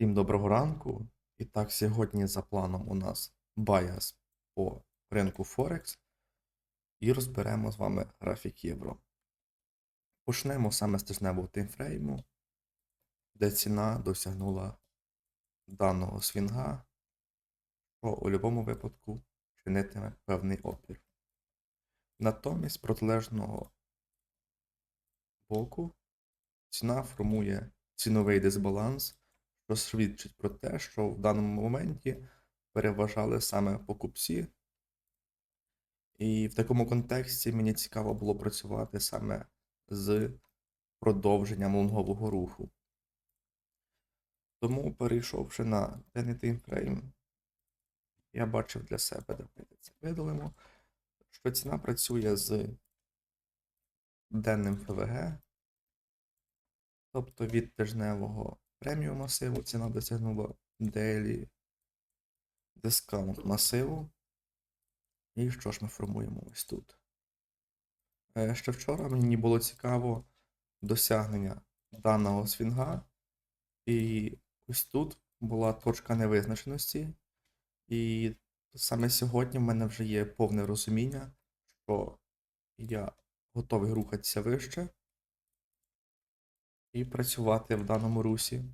Всім доброго ранку. І так, сьогодні за планом у нас баяс по ринку Форекс. І розберемо з вами графік євро. Почнемо саме з тижневого таймфрейму, де ціна досягнула даного свінга, що у будь-якому випадку чинитиме певний опір. Натомість протилежного боку ціна формує ціновий дисбаланс що свідчить про те, що в даному моменті переважали саме покупці. І в такому контексті мені цікаво було працювати саме з продовженням лонгового руху. Тому, перейшовши на денний таймфрейм, я бачив для себе, давайте це видалимо, що ціна працює з денним ФВГ, тобто від тижневого преміум масиву ціна досягнула Daily Discount масиву. І що ж ми формуємо ось тут? Е, Ще вчора мені було цікаво досягнення даного свінга. І ось тут була точка невизначеності. І саме сьогодні в мене вже є повне розуміння, що я готовий рухатися вище і працювати в даному русі,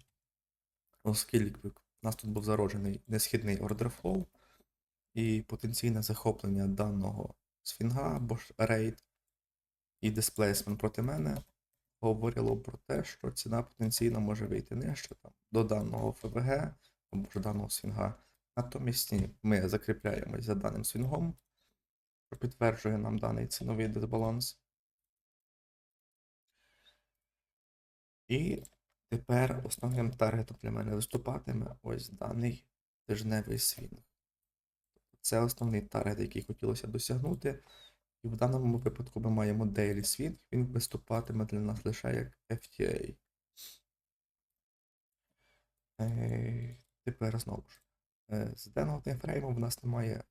оскільки в нас тут був зароджений несхідний flow і потенційне захоплення даного сфінга або ж рейд і дисплейсмент проти мене говорило про те, що ціна потенційно може вийти нижче там, до даного ФВГ або ж даного свінга. Натомість ми закріпляємось за даним свінгом, що підтверджує нам даний ціновий дисбаланс. І тепер основним таргетом для мене виступатиме ось даний тижневий свінг. Це основний таргет, який хотілося досягнути. І в даному випадку ми маємо Daily Swing, він виступатиме для нас лише як FTA. Е, Тепер знову ж. е, З денного таймфрейму в нас немає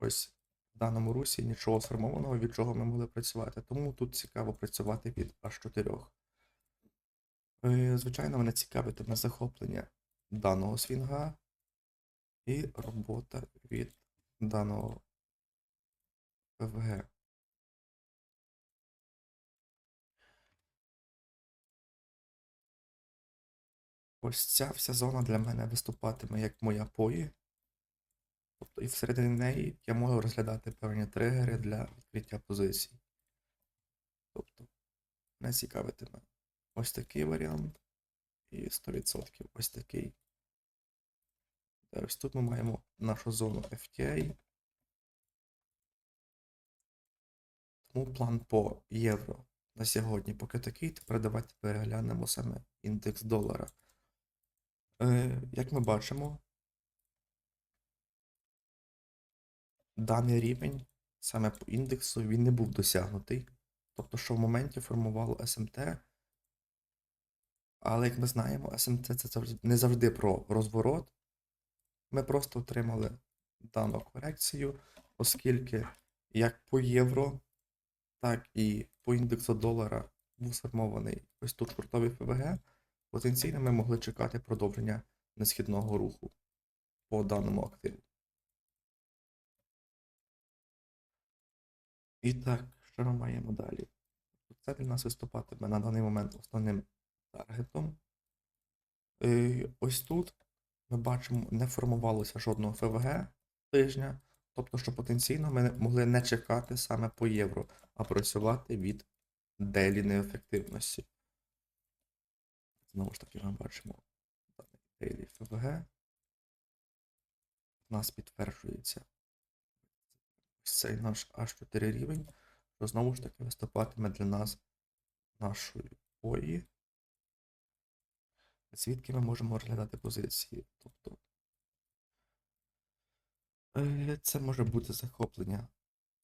ось в даному русі нічого сформованого, від чого ми могли працювати. Тому тут цікаво працювати від аж 4. Е, Звичайно, мене цікавитиме захоплення даного свінга і робота від даного ПВГ. Ось ця вся зона для мене виступатиме як моя пої. Тобто і всередині неї я можу розглядати певні тригери для відкриття позицій. Тобто, мене цікавитиме ось такий варіант. І 100% ось такий. Та ось тут ми маємо нашу зону FTA. Тому план по євро на сьогодні поки такий. Тепер давайте переглянемо саме індекс долара. Е, як ми бачимо, даний рівень саме по індексу він не був досягнутий. Тобто, що в моменті формувало СМТ. Але як ми знаємо, СМТ це не завжди про розворот. Ми просто отримали дану корекцію, оскільки як по євро, так і по індексу долара був сформований ось тут шортовий ФВГ. Потенційно ми могли чекати продовження несхідного руху по даному активу. І так, що ми маємо далі? Це для нас виступатиме на даний момент основним таргетом. Е, Ось тут ми бачимо, не формувалося жодного ФВГ тижня, тобто, що потенційно ми могли не чекати саме по євро, а працювати від делі неефективності. Знову ж таки, ми бачимо делі ФВГ. У нас підтверджується цей наш H4 рівень, що знову ж таки виступатиме для нас нашою ОІ звідки ми можемо розглядати позиції. Тобто е, це може бути захоплення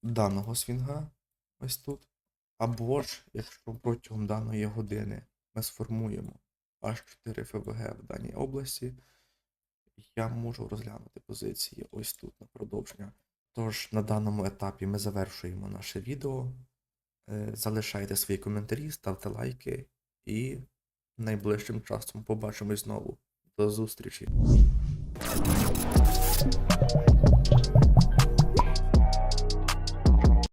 даного свінга ось тут. Або ж, якщо протягом даної години ми сформуємо аж 4 ФВГ в даній області, я можу розглянути позиції ось тут на продовження. Тож на даному етапі ми завершуємо наше відео. Е, Залишайте свої коментарі, ставте лайки і найближчим часом побачимось знову. До зустрічі.